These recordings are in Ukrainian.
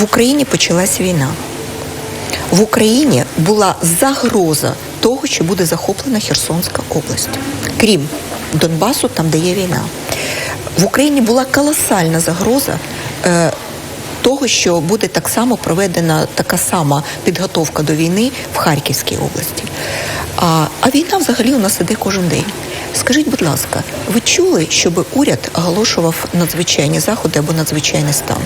В Україні почалась війна. В Україні була загроза того, що буде захоплена Херсонська область, крім Донбасу, там де є війна. В Україні була колосальна загроза. Е, того, що буде так само проведена така сама підготовка до війни в Харківській області. А, а війна взагалі у нас іде кожен день. Скажіть, будь ласка, ви чули, щоб уряд оголошував надзвичайні заходи або надзвичайний стан?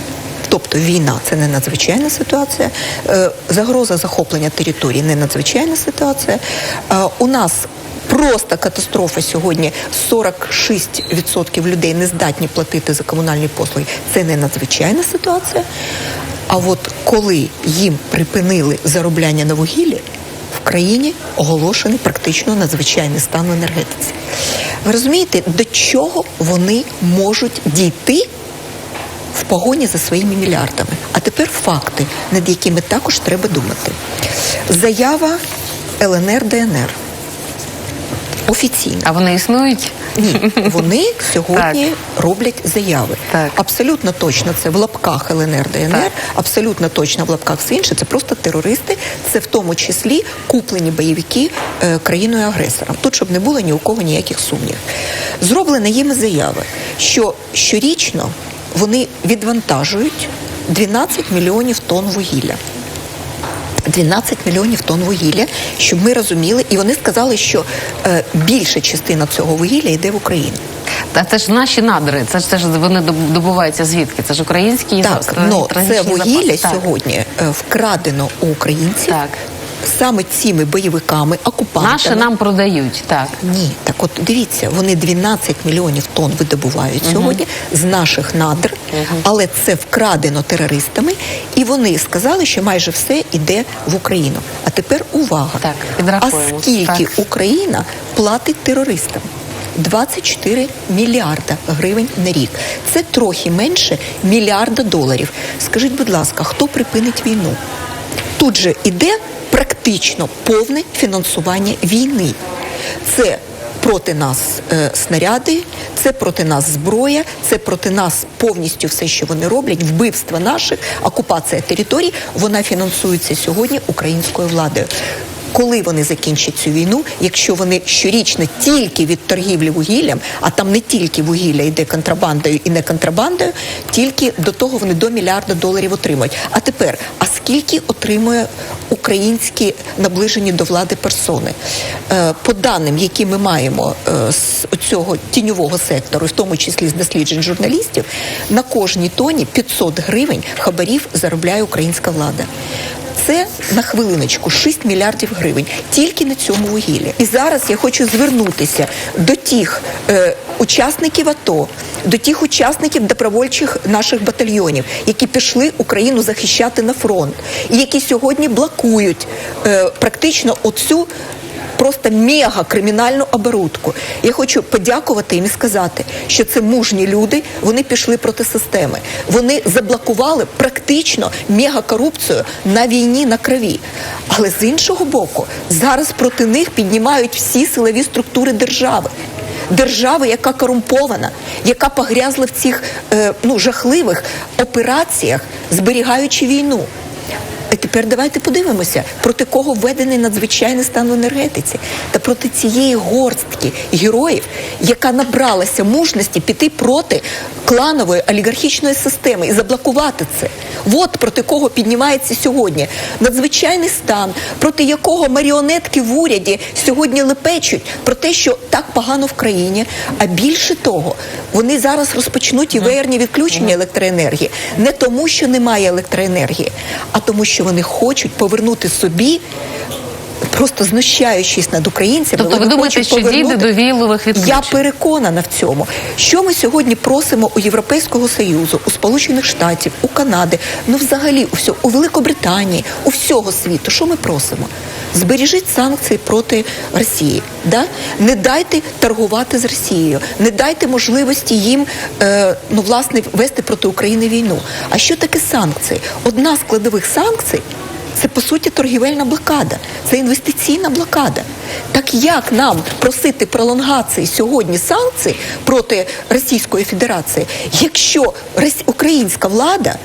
Тобто війна це не надзвичайна ситуація, е, загроза захоплення території не надзвичайна ситуація. Е, у нас просто катастрофа сьогодні. 46% людей не здатні платити за комунальні послуги. Це не надзвичайна ситуація. А от коли їм припинили заробляння на вугіллі, в країні оголошений практично надзвичайний стан енергетиці. Ви розумієте, до чого вони можуть дійти? В погоні за своїми мільярдами. А тепер факти, над якими також треба думати. Заява ЛНР ДНР. Офіційна. А вони існують? Ні, вони сьогодні роблять заяви. Так. Абсолютно точно це в лапках ЛНР ДНР, Так. абсолютно точно в лапках все інше. Це просто терористи, це в тому числі куплені бойовики е, країною агресором. Тут щоб не було ні у кого ніяких сумнівів. Зроблена їм заява, що щорічно вони відвантажують 12 мільйонів тонн вугілля. 12 мільйонів тонн вугілля, щоб ми розуміли, і вони сказали, що е, більша частина цього вугілля йде в Україну. Та це ж наші надри. Це ж це ж вони добуваються звідки? Це ж українські Так, но це вугілля запаси. Так. сьогодні е, вкрадено у українців Так. Саме цими бойовиками, окупантами. Наші нам продають. Так. Ні, так от дивіться, вони 12 мільйонів тонн видобувають сьогодні з наших надр, але це вкрадено терористами, і вони сказали, що майже все йде в Україну. А тепер увага. Так, а скільки Так. Україна платить терористам? 24 мільярда гривень на рік. Це трохи менше мільярда доларів. Скажіть, будь ласка, хто припинить війну? Тут же іде практично повне фінансування війни. Це проти нас е, снаряди, це проти нас зброя, це проти нас повністю все, що вони роблять, вбивства наших, окупація територій, вона фінансується сьогодні українською владою. Коли вони закінчать цю війну, якщо вони щорічно тільки від торгівлі вугіллям, а там не тільки вугілля йде контрабандою і не контрабандою, тільки до того вони до мільярда доларів отримують. А тепер, а скільки отримує українські наближені до влади персони? Е, по даним, які ми маємо е, з цього тіньового сектору, в тому числі з досліджень журналістів, на кожній тоні 500 гривень хабарів заробляє українська влада. Це на хвилиночку 6 мільярдів гривень тільки на цьому вугіллі. І зараз я хочу звернутися до тих е, учасників АТО, до тих учасників добровольчих наших батальйонів, які пішли Україну захищати на фронт, і які сьогодні блокують е, практично оцю просто мега кримінальну оборудку. Я хочу подякувати їм і сказати, що це мужні люди. Вони пішли проти системи. Вони заблокували практично мегакорупцію на війні на крові. Але з іншого боку, зараз проти них піднімають всі силові структури держави. Держави, яка корумпована, яка погрязла в цих е, ну жахливих операціях, зберігаючи війну. А тепер давайте подивимося, проти кого введений надзвичайний стан в енергетиці, та проти цієї горстки героїв, яка набралася мужності піти проти кланової олігархічної системи і заблокувати це. От проти кого піднімається сьогодні надзвичайний стан, проти якого маріонетки в уряді сьогодні лепечуть про те, що так погано в країні. А більше того, вони зараз розпочнуть і веєрні відключення електроенергії не тому, що немає електроенергії, а тому, що вони хочуть повернути собі. Просто знущаючись над українцями, Тобто ви думаєте, що дійде до віялових відключень? Я переконана в цьому. Що ми сьогодні просимо у Європейського Союзу, у Сполучених Штатів, у Канади, ну взагалі у всього, у Великобританії, у всього світу. Що ми просимо? Збережіть санкції проти Росії. Да? Не дайте торгувати з Росією, не дайте можливості їм е, ну, власне, вести проти України війну. А що таке санкції? Одна з складових санкцій. Це по суті торгівельна блокада, це інвестиційна блокада. Так як нам просити пролонгації сьогодні санкцій проти Російської Федерації, якщо українська влада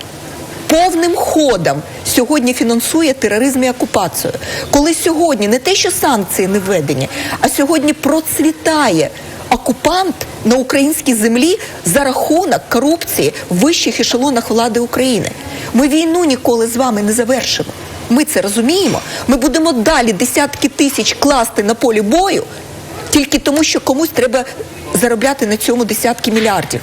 повним ходом сьогодні фінансує тероризм і окупацію. Коли сьогодні не те, що санкції не введені, а сьогодні процвітає окупант на українській землі за рахунок корупції в вищих ешелонах влади України. Ми війну ніколи з вами не завершимо. Ми це розуміємо. Ми будемо далі десятки тисяч класти на полі бою тільки тому, що комусь треба заробляти на цьому десятки мільярдів.